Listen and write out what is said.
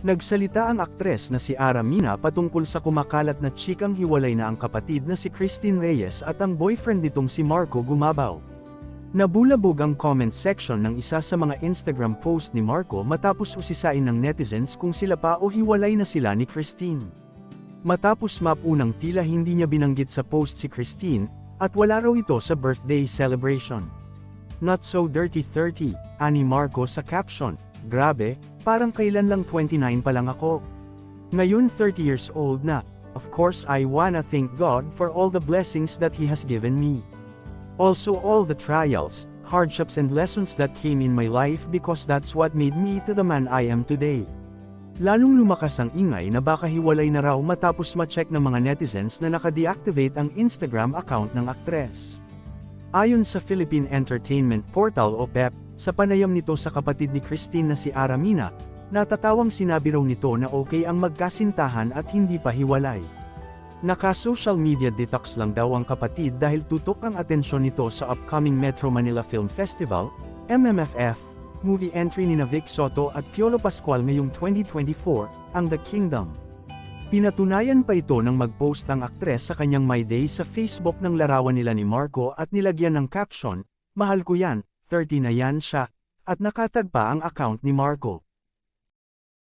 Nagsalita ang aktres na si Ara Mina patungkol sa kumakalat na chikang hiwalay na ang kapatid na si Christine Reyes at ang boyfriend nitong si Marco Gumabaw. Nabulabog ang comment section ng isa sa mga Instagram post ni Marco matapos usisain ng netizens kung sila pa o hiwalay na sila ni Christine. Matapos mapunang tila hindi niya binanggit sa post si Christine, at wala raw ito sa birthday celebration. Not so dirty 30, ani Marco sa caption, grabe, parang kailan lang 29 pa lang ako. Ngayon 30 years old na, of course I wanna thank God for all the blessings that He has given me. Also all the trials, hardships and lessons that came in my life because that's what made me to the man I am today. Lalong lumakas ang ingay na baka hiwalay na raw matapos ma-check ng mga netizens na naka-deactivate ang Instagram account ng aktres. Ayon sa Philippine Entertainment Portal o PEP, sa panayam nito sa kapatid ni Christine na si Aramina, natatawang sinabi raw nito na okay ang magkasintahan at hindi pa hiwalay. Naka-social media detox lang daw ang kapatid dahil tutok ang atensyon nito sa upcoming Metro Manila Film Festival, MMFF, movie entry ni Vic Soto at Piolo Pascual ngayong 2024, ang The Kingdom. Pinatunayan pa ito nang mag-post ang aktres sa kanyang My Day sa Facebook ng larawan nila ni Marco at nilagyan ng caption, Mahal ko yan, 30 na yan siya, at nakatagpa ang account ni Marco.